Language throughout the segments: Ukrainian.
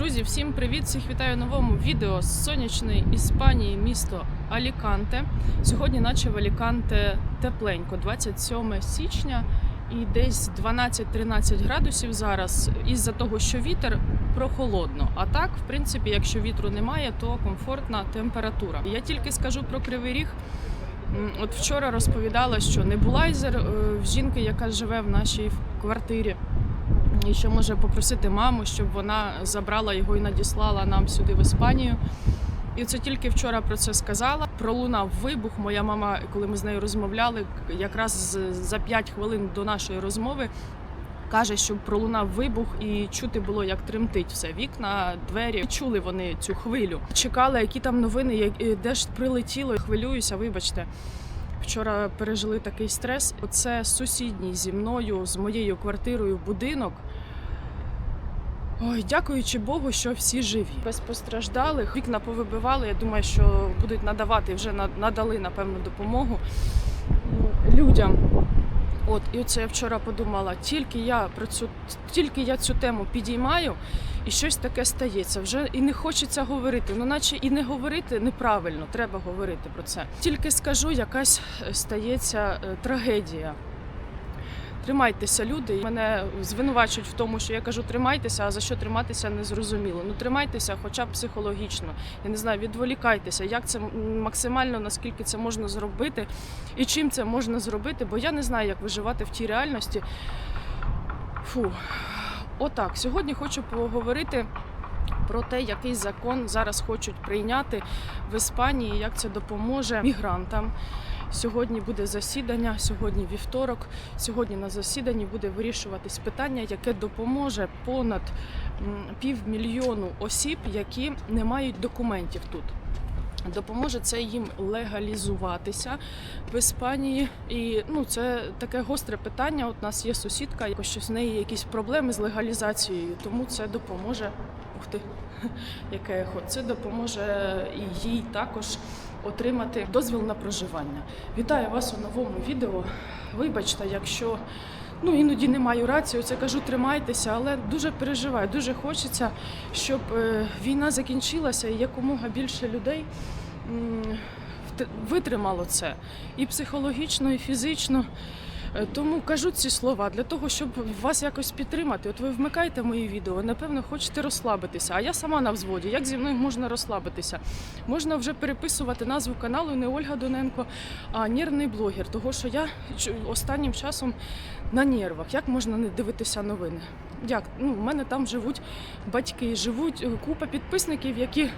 Друзі, всім привіт! Всіх вітаю новому відео з сонячної Іспанії, місто Аліканте. Сьогодні, наче в Аліканте тепленько, 27 січня і десь 12-13 градусів зараз. Із-за того, що вітер прохолодно. А так, в принципі, якщо вітру немає, то комфортна температура. Я тільки скажу про кривий ріг. От вчора розповідала, що небулайзер е, в жінки, яка живе в нашій квартирі, і що може попросити маму, щоб вона забрала його і надіслала нам сюди в Іспанію. І це тільки вчора про це сказала. Пролунав вибух. Моя мама, коли ми з нею розмовляли, якраз за 5 хвилин до нашої розмови. Каже, що пролунав вибух, і чути було, як тремтить все. Вікна, двері. Чули вони цю хвилю. Чекали, які там новини, як- де ж прилетіло. Хвилююся, вибачте. Вчора пережили такий стрес. Оце сусідній зі мною, з моєю квартирою будинок. Ой, дякуючи Богу, що всі живі. Без постраждалих вікна повибивали. Я думаю, що будуть надавати вже на- надали напевно допомогу людям. От, і оце я вчора подумала, тільки я про цю тільки я цю тему підіймаю, і щось таке стається. Вже і не хочеться говорити. Ну, наче і не говорити неправильно, треба говорити про це. Тільки скажу, якась е, стається е, трагедія. Тримайтеся, люди. Мене звинувачують в тому, що я кажу тримайтеся, а за що триматися не зрозуміло. Ну тримайтеся, хоча б психологічно. Я не знаю, відволікайтеся, як це максимально наскільки це можна зробити і чим це можна зробити, бо я не знаю, як виживати в тій реальності. Фу. Отак. Сьогодні хочу поговорити про те, який закон зараз хочуть прийняти в Іспанії, як це допоможе мігрантам. Сьогодні буде засідання, сьогодні вівторок. Сьогодні на засіданні буде вирішуватись питання, яке допоможе понад півмільйону осіб, які не мають документів тут. Допоможе це їм легалізуватися в Іспанії. І ну, це таке гостре питання. От у нас є сусідка, щось в неї якісь проблеми з легалізацією, тому це допоможе. Ух ти, яке ехо. Це допоможе і їй також отримати дозвіл на проживання. Вітаю вас у новому відео. Вибачте, якщо ну іноді не маю рацію, це кажу, тримайтеся, але дуже переживаю. Дуже хочеться, щоб е, війна закінчилася і якомога більше людей витримало це і психологічно, і фізично. Е, Тому кажу ці слова для того, щоб вас якось підтримати. От ви вмикаєте мої відео, напевно, хочете розслабитися. А я сама на взводі. Як зі мною можна розслабитися? Можна вже переписувати назву каналу не Ольга Доненко, а нервний блогер. Того, що я останнім часом на нервах. Як можна не дивитися новини? Як? Ну, в мене там живуть батьки, живуть е, купа підписників, які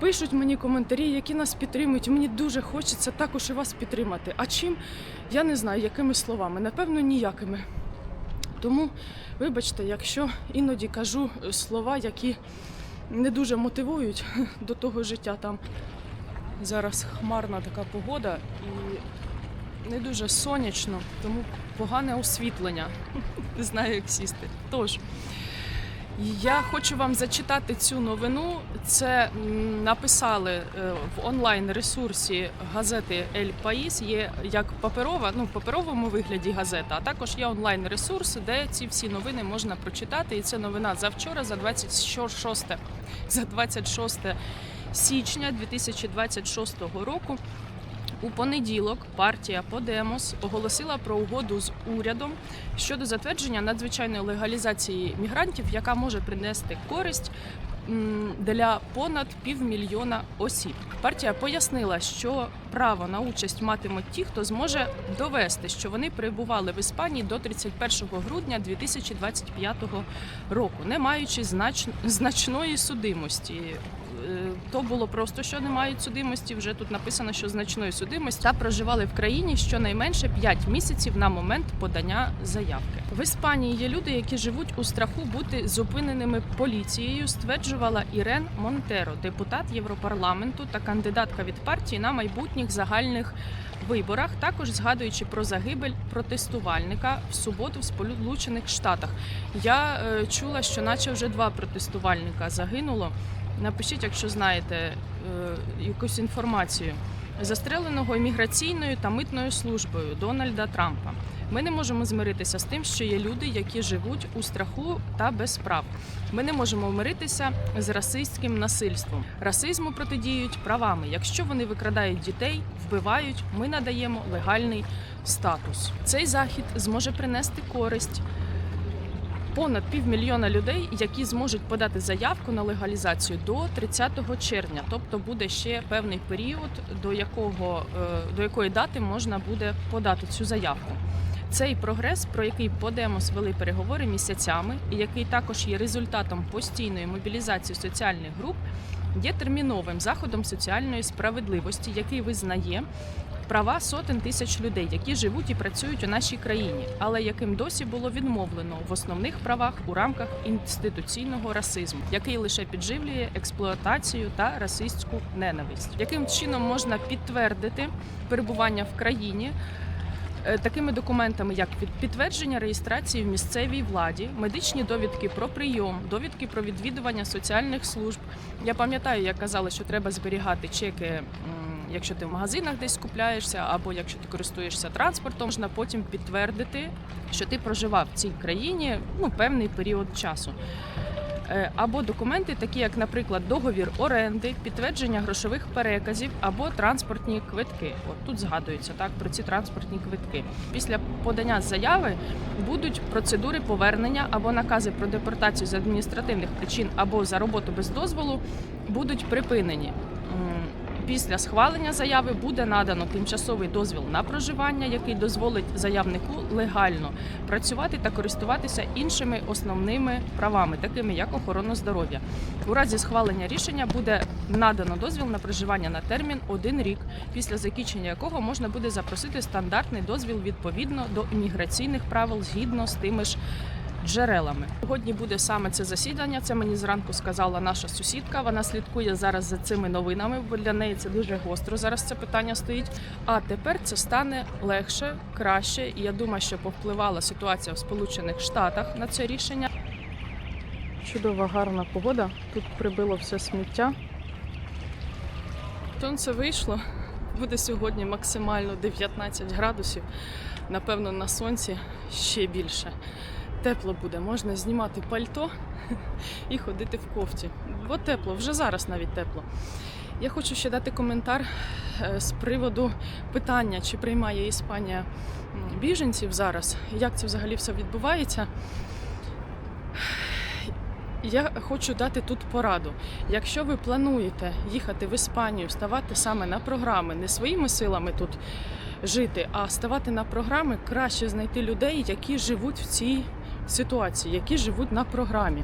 пишуть мені коментарі, які нас підтримують. Мені дуже хочеться також і вас підтримати. А чим? Я не знаю, якими словами. Напевно, ніякими. Тому, вибачте, якщо іноді кажу е, слова, які не дуже мотивують до того життя там. Зараз хмарна така погода і не дуже сонячно, тому погане освітлення. Не знаю, як сісти. Тож. Я хочу вам зачитати цю новину. Це написали е, в онлайн ресурсі газети Ель Паїс. Є як паперова, ну в паперовому вигляді газета, а також є онлайн ресурс, де ці всі новини можна прочитати. І це новина за вчора, за 26, за 26 січня 2026 року. У понеділок партія Подемос оголосила про угоду з урядом щодо затвердження надзвичайної легалізації мігрантів, яка може принести користь для понад півмільйона осіб. Партія пояснила, що право на участь матимуть ті, хто зможе довести, що вони перебували в Іспанії до 31 грудня 2025 року, не маючи знач... значної судимості. Е, То було просто, що не мають судимості. Вже тут написано, що значної судимості та проживали в країні щонайменше 5 місяців на момент подання заявки. В Іспанії є люди, які живуть у страху бути зупиненими поліцією. Стверджувала Ірен Монтеро, депутат Європарламенту та кандидатка від партії на майбутніх загальних виборах, також згадуючи про загибель протестувальника в суботу в Сполучених Штатах. Я е, чула, що наче вже два протестувальника загинуло. Напишіть, якщо знаєте е, якусь інформацію. Застреленого імміграційною та митною службою Дональда Трампа. Ми не можемо змиритися з тим, що є люди, які живуть у страху та без прав. Ми не можемо миритися з расистським насильством. Расизму протидіють правами. Якщо вони викрадають дітей, вбивають, ми надаємо легальний статус. Цей захід зможе принести користь понад півмільйона людей, які зможуть подати заявку на легалізацію до 30 червня. Тобто буде ще певний період, до якого е, до якої дати можна буде подати цю заявку. Цей прогрес, про який Подемос вели переговори місяцями, і який також є результатом постійної мобілізації соціальних груп, є терміновим заходом соціальної справедливості, який визнає права сотень тисяч людей, які живуть і працюють у нашій країні, але яким досі було відмовлено в основних правах у рамках інституційного расизму, який лише підживлює експлуатацію та расистську ненависть. Яким чином можна підтвердити перебування в країні? е, Такими документами, як підтвердження реєстрації в місцевій владі, медичні довідки про прийом, довідки про відвідування соціальних служб. Я пам'ятаю, як казали, що треба зберігати чеки, якщо ти в магазинах десь купляєшся, або якщо ти користуєшся транспортом, можна потім підтвердити, що ти проживав в цій країні ну певний період часу. Е, Або документи, такі як, наприклад, договір оренди, підтвердження грошових переказів або транспортні квитки. От тут згадується так про ці транспортні квитки. Після подання заяви будуть процедури повернення або накази про депортацію з адміністративних причин або за роботу без дозволу будуть припинені. Після схвалення заяви буде надано тимчасовий дозвіл на проживання, який дозволить заявнику легально працювати та користуватися іншими основними правами, такими як охорона здоров'я. У разі схвалення рішення буде надано дозвіл на проживання на термін один рік, після закінчення якого можна буде запросити стандартний дозвіл відповідно до імміграційних правил згідно з тими ж. Джерелами сьогодні буде саме це засідання. Це мені зранку сказала наша сусідка. Вона слідкує зараз за цими новинами, бо для неї це дуже гостро. Зараз це питання стоїть. А тепер це стане легше, краще. І я думаю, що повпливала ситуація в Сполучених Штатах на це рішення. Чудова, гарна погода. Тут прибило все сміття. Сонце вийшло. Буде сьогодні максимально 19 градусів. Напевно, на сонці ще більше. Тепло буде, можна знімати пальто і ходити в кофті. Бо тепло, вже зараз навіть тепло. Я хочу ще дати коментар е, з приводу питання, чи приймає Іспанія біженців зараз, як це взагалі все відбувається. Я хочу дати тут пораду. Якщо ви плануєте їхати в Іспанію, ставати саме на програми, не своїми силами тут жити, а ставати на програми, краще знайти людей, які живуть в цій ситуації, які живуть на програмі.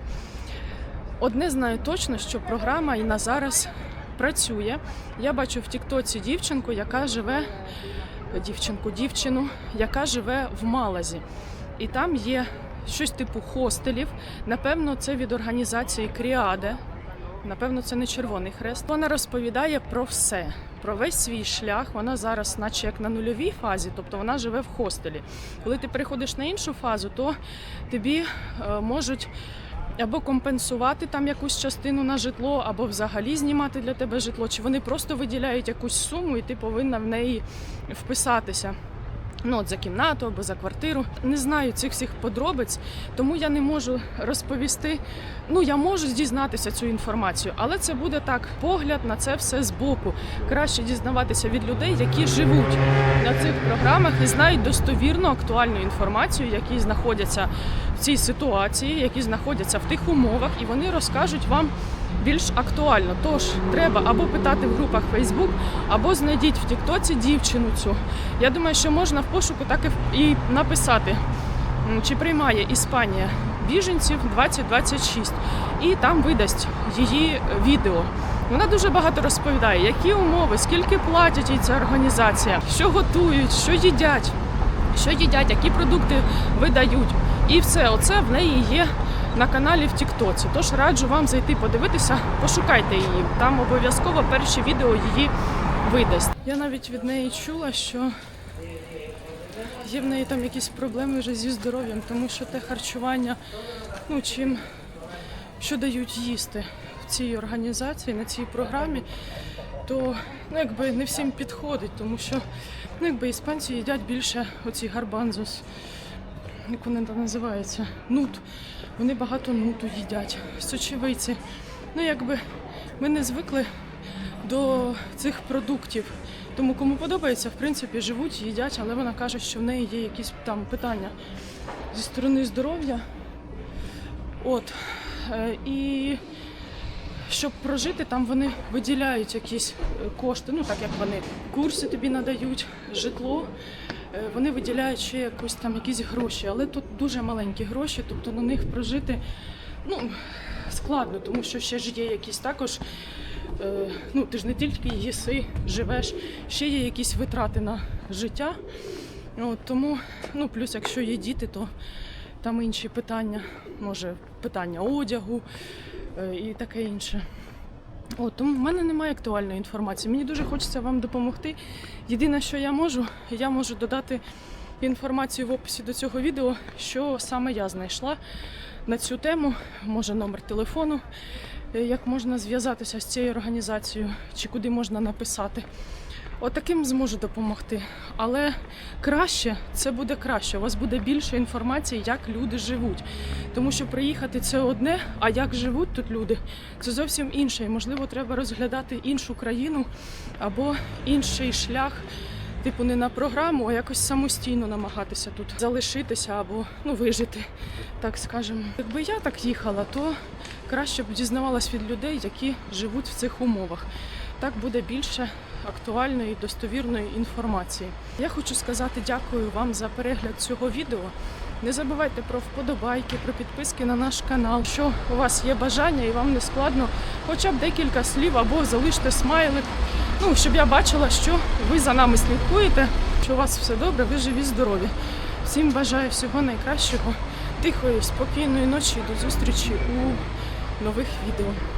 Одне знаю точно, що програма і на зараз працює. Я бачу в Тіктоці дівчинку, яка живе дівчинку, дівчину, яка живе в Малазі. І там є щось типу хостелів. Напевно, це від організації Кріаде. Напевно, це не Червоний Хрест. Вона розповідає про все, про весь свій шлях. Вона зараз, наче як на нульовій фазі, тобто вона живе в хостелі. Коли ти переходиш на іншу фазу, то тобі е, можуть або компенсувати там якусь частину на житло, або взагалі знімати для тебе житло, чи вони просто виділяють якусь суму, і ти повинна в неї вписатися. Ну, от за кімнату або за квартиру. Не знаю цих всіх подробиць, тому я не можу розповісти. Ну, я можу дізнатися цю інформацію, але це буде так погляд на це все збоку. Краще дізнаватися від людей, які живуть на цих програмах і знають достовірну актуальну інформацію, які знаходяться в цій ситуації, які знаходяться в тих умовах, і вони розкажуть вам більш актуально. Тож треба або питати в групах Facebook, або знайдіть в Тіктоці дівчину цю. Я думаю, що можна в пошуку так і написати, чи приймає Іспанія біженців 2026, і там видасть її відео. Вона дуже багато розповідає, які умови, скільки платять їй ця організація, що готують, що їдять, що їдять, які продукти видають. І все, оце в неї є на каналі в Тіктоці. Тож раджу вам зайти подивитися, пошукайте її. Там обов'язково перші відео її видасть. Я навіть від неї чула, що є в неї там якісь проблеми вже зі здоров'ям, тому що те харчування, ну чим що дають їсти в цій організації, на цій програмі. то ну, якби не всім підходить, тому що ну, якби іспанці їдять більше оці гарбанзос, як вони там називаються, нут. Вони багато нуту їдять, сочевиці. Ну, якби ми не звикли до цих продуктів. Тому кому подобається, в принципі, живуть, їдять, але вона каже, що в неї є якісь там питання зі сторони здоров'я. От. Е, І щоб прожити, там вони виділяють якісь е, кошти, ну так як вони курси тобі надають, житло. Е, Вони виділяють ще якось там якісь гроші, але тут дуже маленькі гроші, тобто на них прожити ну, складно, тому що ще ж є якісь також. е, Ну, ти ж не тільки їси, живеш, ще є якісь витрати на життя. От, тому, ну, плюс, якщо є діти, то там інші питання, може, питання одягу і таке інше. От, тому в мене немає актуальної інформації. Мені дуже хочеться вам допомогти. Єдине, що я можу, я можу додати інформацію в описі до цього відео, що саме я знайшла на цю тему, може номер телефону, е, як можна зв'язатися з цією організацією, чи куди можна написати. Отаким зможу допомогти. Але краще це буде краще. У вас буде більше інформації, як люди живуть. Тому що приїхати це одне, а як живуть тут люди, це зовсім інше. І можливо, треба розглядати іншу країну або інший шлях. Типу не на програму, а якось самостійно намагатися тут залишитися або ну вижити, так скажемо. Якби я так їхала, то краще б дізнавалась від людей, які живуть в цих умовах. Так буде більше актуальної достовірної інформації. Я хочу сказати дякую вам за перегляд цього відео. Не забувайте про вподобайки, про підписки на наш канал. Що у вас є бажання і вам не складно, хоча б декілька слів або залиште смайлик. Ну, щоб я бачила, що ви за нами слідкуєте, що у вас все добре, ви живі, здорові. Всім бажаю всього найкращого, тихої, спокійної ночі до зустрічі у нових відео.